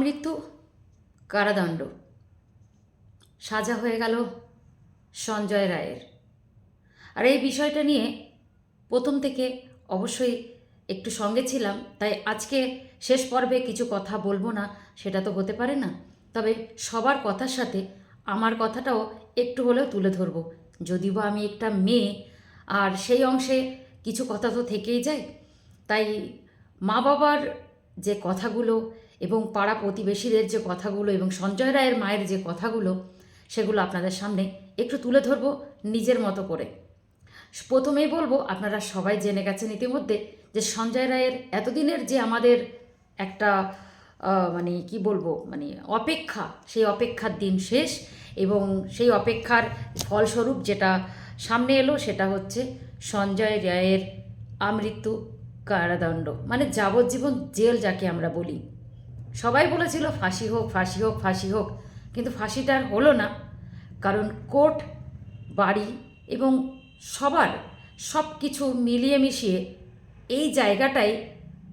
আমৃত্যু কারাদণ্ড। সাজা হয়ে গেল সঞ্জয় রায়ের। আর এই বিষয়টা নিয়ে প্রথম থেকে অবশ্যই একটু সঙ্গে ছিলাম, তাই আজকে শেষ পর্বে কিছু কথা বলব না, সেটা তো হতে পারে না। তবে সবার কথার সাথে আমার কথাটাও একটু হলেও তুলে ধরবো। যদিও বা আমি একটা মেয়ে, আর সেই অংশে কিছু কথা তো থেকেই যায়। তাই মা বাবার যে কথাগুলো এবং পাড়া প্রতিবেশীদের যে কথাগুলো এবং সঞ্জয় রায়ের মায়ের যে কথাগুলো, সেগুলো আপনাদের সামনে একটু তুলে ধরবো নিজের মতো করে। প্রথমেই বলব, আপনারা সবাই জেনে গেছেন ইতিমধ্যে যে সঞ্জয় রায়ের এতদিনের যে আমাদের একটা মানে কি বলব মানে অপেক্ষা, সেই অপেক্ষার দিন শেষ এবং সেই অপেক্ষার ফলস্বরূপ যেটা সামনে এলো সেটা হচ্ছে সঞ্জয় রায়ের আমৃত্যু কারাদণ্ড মানে যাবজ্জীবন জেল যাকে আমরা বলি। সবাই বলেছিল, ফাঁসি হোক ফাঁসি হোক ফাঁসি হোক। কিন্তু ফাঁসিটা আর হলো না, কারণ কোর্ট, বাড়ি এবং সবার সব কিছু মিলিয়ে মিশিয়ে এই জায়গাটাই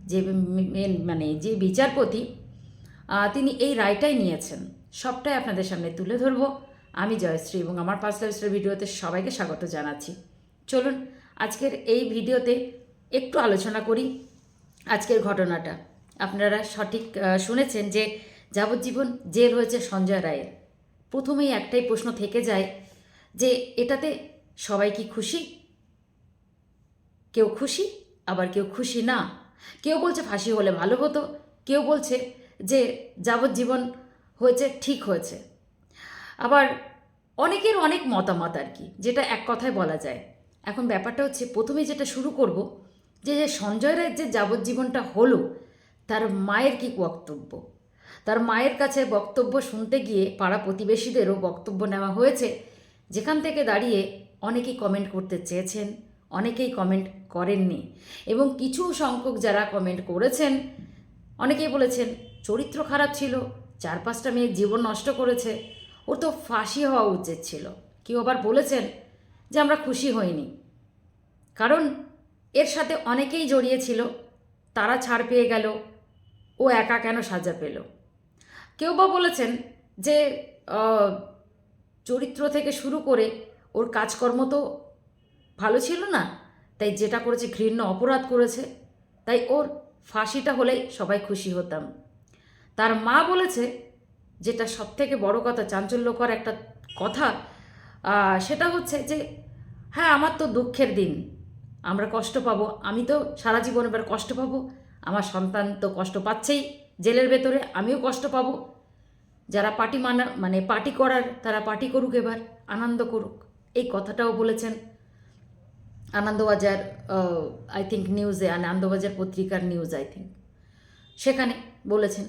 যে মেন- যে বিচারপতি তিনি এই রায়টাই নিয়েছেন। সবটাই আপনাদের সামনে তুলে ধরবো। আমি জয়শ্রী এবং আমার পাঁচ লাইফস্টার ভিডিওতে সবাইকে স্বাগত জানাচ্ছি। চলুন, আজকের এই ভিডিওতে একটু আলোচনা করি আজকের ঘটনাটা। আপনারা সঠিক শুনেছেন যে যাবজ্জীবন জেল হয়েছে সঞ্জয় রায়ের। প্রথমেই একটাই প্রশ্ন থেকে যায় যে এটাতে সবাই কি খুশি? কেউ খুশি, আবার কেউ খুশি না। কেউ বলছে ফাঁসি হলে ভালো হতো, কেউ বলছে যে যাবজ্জীবন হয়েছে, ঠিক হয়েছে। আবার অনেকের অনেক মতামত আর কি, যেটা এক কথায় বলা যায়। এখন ব্যাপারটা হচ্ছে প্রথমে যেটা শুরু করব যে সঞ্জয় রায়ের যে যাবজ্জীবনটা হলো তার মায়ের কি বক্তব্য? তার মায়ের কাছে বক্তব্য শুনতে গিয়ে পাড়া প্রতিবেশীদেরও বক্তব্য নেওয়া হয়েছে। যেখান থেকে দাঁড়িয়ে অনেকেই কমেন্ট করতে চেয়েছেন, অনেকেই কমেন্ট করেননি এবং কিছু সংখ্যক যারা কমেন্ট করেছেন, অনেকেই বলেছেন, চরিত্র খারাপ ছিল চার পাঁচটা মেয়ের জীবন নষ্ট করেছে, ওর তো ফাঁসি হওয়া উচিত ছিল। কেউ আবার বলেছেন যে, আমরা খুশি হইনি। কারণ এর সাথে অনেকেই জড়িয়েছিল তারা ছাড় পেয়ে গেল ও একা কেন সাজা পেল? কেউ বা বলেছেন যে চরিত্র থেকে শুরু করে ওর কাজকর্ম তো ভালো ছিল না, তাই যেটা করেছে ঘৃণ্য অপরাধ করেছে, তাই ওর ফাঁসিটা হলেই সবাই খুশি হতাম। তার মা বলেছে, যেটা সব থেকে বড় কথা, চাঞ্চল্যকর একটা কথা সেটা হচ্ছে যে হ্যাঁ আমার তো দুঃখের দিন, আমরা কষ্ট পাবো, আমি তো সারা জীবন এবার কষ্ট পাবো সন্তান তো কষ্ট পাচ্ছেই, জেলের ভেতরে আমিও কষ্ট পাবো। যারা পার্টি মানা মানে পার্টি করার, তারা পার্টি করুক এবার, আনন্দ করুক। এই কথাটাও বলেছেন আনন্দবাজার আই থিঙ্ক নিউজে আনন্দবাজার পত্রিকার নিউজ আই থিঙ্ক সেখানে বলেছেন,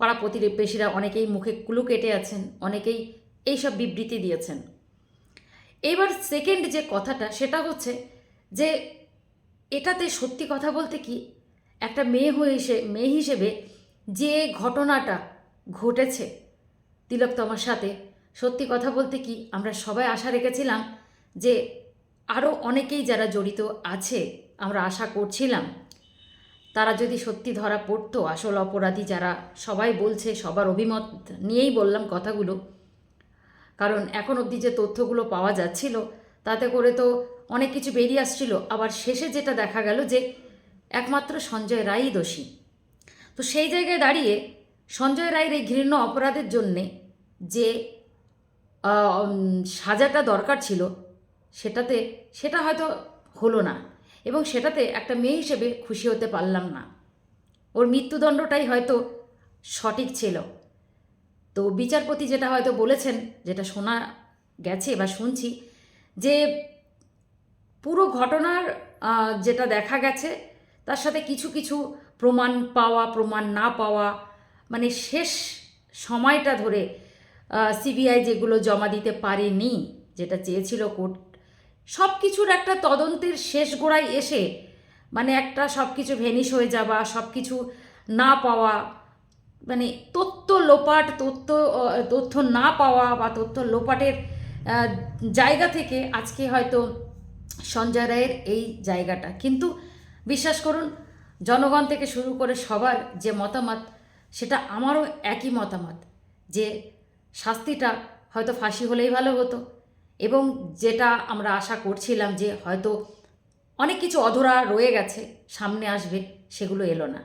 পাড়া প্রতিবেশীরা অনেকেই মুখে কুলু কেটে আছেন, অনেকেই এইসব বিবৃতি দিয়েছেন। এবার সেকেন্ড যে কথাটা, সেটা হচ্ছে যে, এটাতে সত্যি কথা বলতে কি একটা মেয়ে হয়ে মেয়ে হিসেবে যে ঘটনাটা ঘটেছে তিলকতমার সাথে, সত্যি কথা বলতে কি আমরা সবাই আশা রেখেছিলাম যে আরও অনেকেই যারা জড়িত আছে, আমরা আশা করছিলাম। তারা যদি সত্যি ধরা পড়তো, আসল অপরাধী যারা সবাই বলছে, সবার অভিমত নিয়েই বললাম কথাগুলো। কারণ এখন অবধি যে তথ্যগুলো পাওয়া যাচ্ছিল, তাতে করে তো অনেক কিছু বেরিয়ে আসছিল। আবার শেষে যেটা দেখা গেল যে একমাত্র সঞ্জয় রায়ই দোষী। তো সেই জায়গায় দাঁড়িয়ে সঞ্জয় রায়ের এই ঘৃণ্য অপরাধের জন্যে যে সাজাটা দরকার ছিল, সেটাতে, সেটা হয়তো হলো না এবং সেটাতে একটা মেয়ে হিসেবে খুশি হতে পারলাম না। ওর মৃত্যুদণ্ডটাই হয়তো সঠিক ছিল। তো বিচারপতি যেটা হয়তো বলেছেন, যেটা শোনা গেছে বা শুনছি, যে পুরো ঘটনার যেটা দেখা গেছে তার সাথে কিছু কিছু প্রমাণ পাওয়া, প্রমাণ না পাওয়া মানে শেষ সময়টা ধরে সিবিআই যেগুলো জমা দিতে পারেনি, যেটা চেয়েছিল কোর্ট সব কিছুর একটা তদন্তের শেষ গোড়ায় এসে মানে একটা সব কিছু ভেনিশ হয়ে যাওয়া সব কিছু না পাওয়া মানে তথ্য লোপাট, তথ্য তথ্য না পাওয়া বা তথ্য লোপাটের জায়গা থেকে আজকে হয়তো সঞ্জয় রায়ের এই জায়গাটা। কিন্তু বিশ্বাস করুন, জনগণ থেকে শুরু করে সবার যে মতামত, সেটা আমারও একই মতামত যে শাস্তিটা হয়তো ফাঁসি হলেই ভালো হতো এবং যেটা আমরা আশা করছিলাম যে হয়তো অনেক কিছু অধরা রয়ে গেছে, সামনে আসবে, সেগুলো এলো না।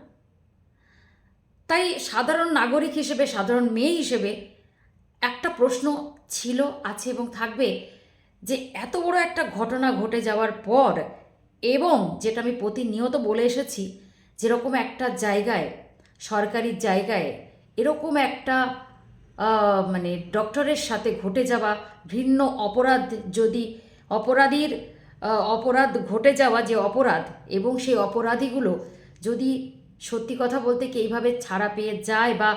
তাই সাধারণ নাগরিক হিসেবে, সাধারণ মেয়ে হিসেবে একটা প্রশ্ন ছিল, আছে এবং থাকবে যে এত বড় একটা ঘটনা ঘটে যাওয়ার পর এবং যেটা আমি প্রতিনিয়ত বলে এসেছি, যেরকম একটা জায়গায়, সরকারি জায়গায় এরকম একটা মানে ডক্টরের সাথে ঘটে যাওয়া, ভিন্ন অপরাধ যদি, অপরাধীর অপরাধ ঘটে যাওয়া যে অপরাধ এবং সেই অপরাধীগুলো যদি সত্যি কথা বলতে কি এইভাবে ছাড়া পেয়ে যায় বা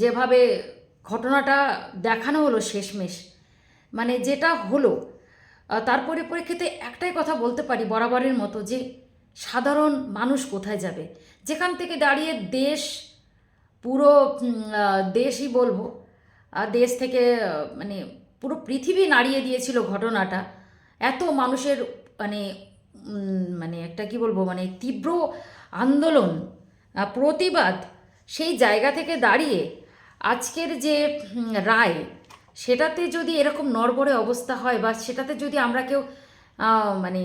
যেভাবে ঘটনাটা দেখানো হলো শেষমেশ মানে যেটা হলো তার পরিপ্রেক্ষিতে একটাই কথা বলতে পারি বরাবরের মতো যে সাধারণ মানুষ কোথায় যাবে? যেখান থেকে দাঁড়িয়ে দেশ পুরো দেশই বলব দেশ থেকে মানে পুরো পৃথিবী নাড়িয়ে দিয়েছিল ঘটনাটা, এত মানুষের মানে মানে একটা কি বলব মানে তীব্র আন্দোলন প্রতিবাদ সেই জায়গা থেকে দাঁড়িয়ে আজকের যে রায় সেটাতে যদি এরকম নড়বড়ে অবস্থা হয় বা সেটাতে যদি আমরা কেউ মানে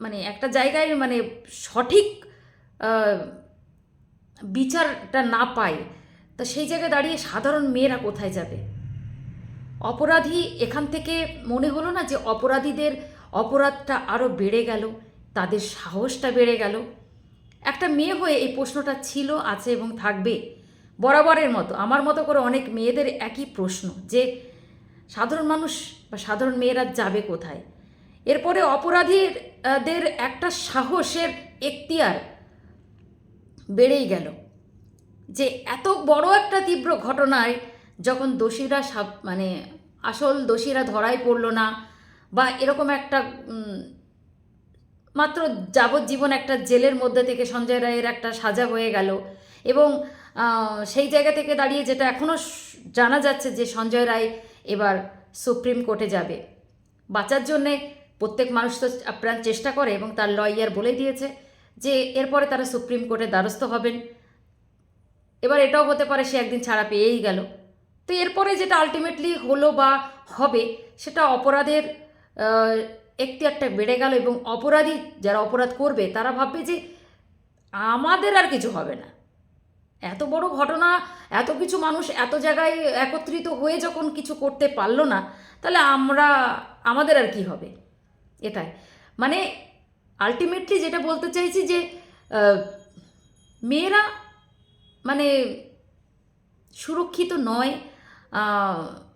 মানে একটা জায়গায় মানে সঠিক বিচারটা না পায় তা সেই জায়গায় দাঁড়িয়ে সাধারণ মেয়েরা কোথায় যাবে? অপরাধী এখান থেকে মনে হলো না যে অপরাধীদের অপরাধটা আরও বেড়ে গেল, তাদের সাহসটা বেড়ে গেল? একটা মেয়ে হয়ে এই প্রশ্নটা ছিল, আছে এবং থাকবে। বরাবরের মতো। আমার মতো করে অনেক মেয়েদের একই প্রশ্ন, যে সাধারণ মানুষ বা সাধারণ মেয়েরা যাবে কোথায়? এরপরে অপরাধীদের একটা সাহসের এখতিয়ার বেড়েই গেল, যে এত বড় একটা তীব্র ঘটনায় যখন দোষীরা সাব মানে আসল দোষীরা ধরাই পড়ল না, বা এরকম একটা মাত্র যাবজ্জীবন একটা জেলের মধ্যে থেকে সঞ্জয় রায়ের একটা সাজা হয়ে গেল, এবং সেই জায়গা থেকে দাঁড়িয়ে যেটা এখনও জানা যাচ্ছে যে সঞ্জয় রায় এবার সুপ্রিম কোর্টে যাবে। বাঁচার জন্যে প্রত্যেক মানুষ তো আপ্রাণ চেষ্টা করে এবং তার লয়ার বলে দিয়েছে যে এরপরে তারা সুপ্রিম কোর্টে দ্বারস্থ হবেন। এবার এটাও হতে পারে সে একদিন ছাড়া পেয়েই গেল। তো এরপরে যেটা আলটিমেটলি হলো বা হবে সেটা অপরাধের আহ, এখতিয়ারটা বেড়ে গেল এবং অপরাধী যারা অপরাধ করবে তারা ভাববে যে আমাদের আর কিছু হবে না। এত বড় ঘটনা, এত কিছু মানুষ এত জায়গায় একত্রিত হয়ে যখন কিছু করতে পারল না, তাহলে আমরা, আমাদের আর কি হবে? এটাই। মানে আলটিমেটলি যেটা বলতে চাইছি যে মেয়েরা মানে সুরক্ষিত নয়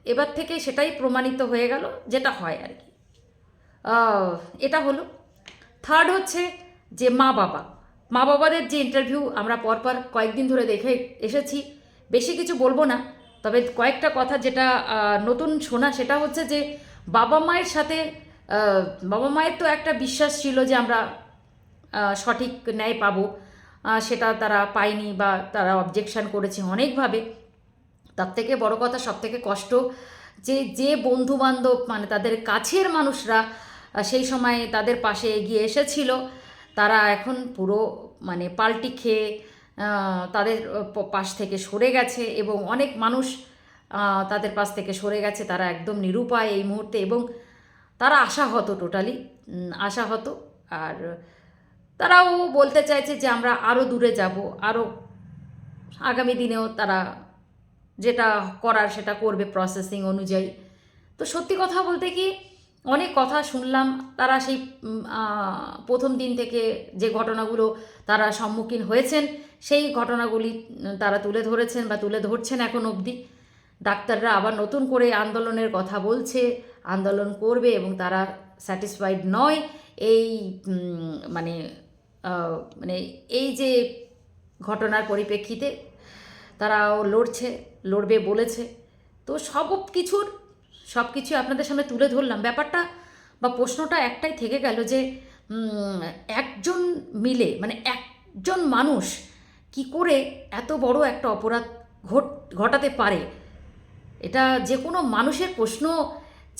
এবার থেকে সেটাই প্রমাণিত হয়ে গেল যেটা হয় আর কি। এটা হলো। থার্ড হচ্ছে যে মা বাবা মা বাবাদের যে ইন্টারভিউ আমরা পরপর কয়েকদিন ধরে দেখে এসেছি, বেশি কিছু বলব না। তবে কয়েকটা কথা যেটা নতুন শোনা, সেটা হচ্ছে যে বাবা মায়ের সাথে বাবা মায়ের তো একটা বিশ্বাস ছিল যে আমরা সঠিক ন্যায় পাবো। সেটা তারা পায়নি বা তারা অবজেকশন করেছে অনেকভাবে। তার থেকে বড় কথা সব থেকে কষ্ট যে যে বন্ধু বান্ধব মানে তাদের কাছের মানুষরা সেই সময় তাদের পাশে এগিয়ে এসেছিল। তারা এখন পুরো মানে পাল্টি খেয়ে তাদের পাশ থেকে সরে গেছে এবং অনেক মানুষ তাদের পাশ থেকে সরে গেছে। তারা একদম নিরুপায় এই মুহূর্তে এবং তারা আশাহত টোটালি আশাহত। আর তারাও বলতে চাইছে যে আমরা আরও দূরে যাব আরও আগামী দিনেও তারা যেটা করার সেটা করবে প্রসেসিং অনুযায়ী। তো সত্যি কথা বলতে কি অনেক কথা শুনলাম, তারা সেই প্রথম দিন থেকে যে ঘটনাগুলো তারা সম্মুখীন হয়েছেন, সেই ঘটনাগুলি তারা তুলে ধরেছেন বা তুলে ধরছেন এখন অবধি। ডাক্তাররা আবার নতুন করে আন্দোলনের কথা বলছে, আন্দোলন করবে এবং তারা স্যাটিসফাইড নয়। এই মানে মানে এই যে ঘটনার পরিপ্রেক্ষিতে তারাও লড়ছে, লড়বে বলেছে। তো সব কিছুর সব কিছু আপনাদের সামনে তুলে ধরলাম। ব্যাপারটা বা প্রশ্নটা একটাই থেকে গেল যে একজন মিলে মানে একজন মানুষ কি করে এত বড় একটা অপরাধ ঘট, ঘটাতে পারে? এটা যে কোনো মানুষের প্রশ্ন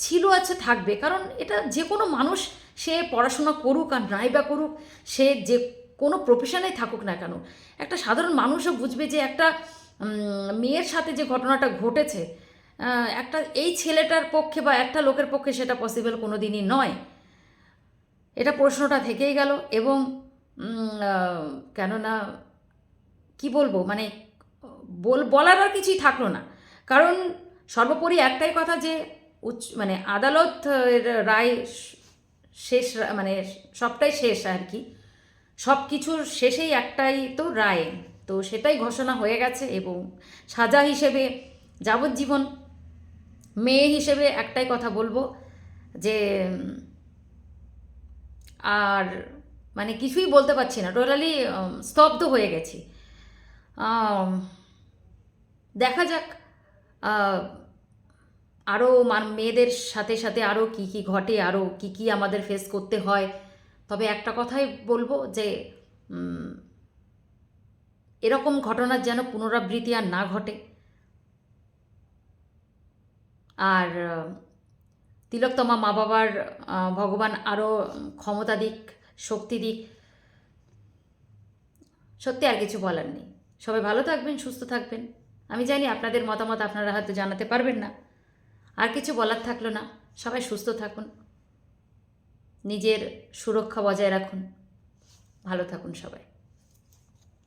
ছিল আছে থাকবে। কারণ এটা যে কোনো মানুষ, সে পড়াশোনা করুক আর নাই বা করুক, সে যে কোনো প্রফেশনেই থাকুক না কেন। একটা সাধারণ মানুষও বুঝবে যে একটা মেয়ের সাথে যে ঘটনাটা ঘটেছে একটা এই ছেলেটার পক্ষে বা একটা লোকের পক্ষে সেটা পসিবল কোনো দিনই নয়। এটা প্রশ্নটা থেকেই গেল এবং কেননা কি বলব? মানে বল, বলার আর কিছুই থাকল না। কারণ সর্বোপরি একটাই কথা যে উচ্চ মানে আদালত রায় শেষ মানে সবটাই শেষ আর কি। সব কিছুর শেষেই একটাই তো রায়। তো সেটাই ঘোষণা হয়ে গেছে এবং সাজা হিসেবে যাবজ্জীবন মেয়ে হিসেবে একটাই কথা বলব যে, আর মানে কিছুই বলতে পারছি না টোটালি স্তব্ধ হয়ে গেছি। দেখা যাক আরও মেয়েদের সাথে সাথে আরও কি কি ঘটে আরও কি কি আমাদের ফেস করতে হয়। তবে একটা কথাই বলব যে এরকম ঘটনার যেন পুনরাবৃত্তি আর না ঘটে। আর আহ, তিলোত্তমা মা বাবার ভগবান আরও ক্ষমতা দিক শক্তি দিক। সত্যি আর কিছু বলার নেই। সবাই ভালো থাকবেন সুস্থ থাকবেন। আমি জানি আপনাদের মতামত আপনারা হয়তো জানাতে পারবেন না। আর কিছু বলার থাকল না। সবাই সুস্থ থাকুন। নিজের সুরক্ষা বজায় রাখুন। ভালো থাকুন সবাই।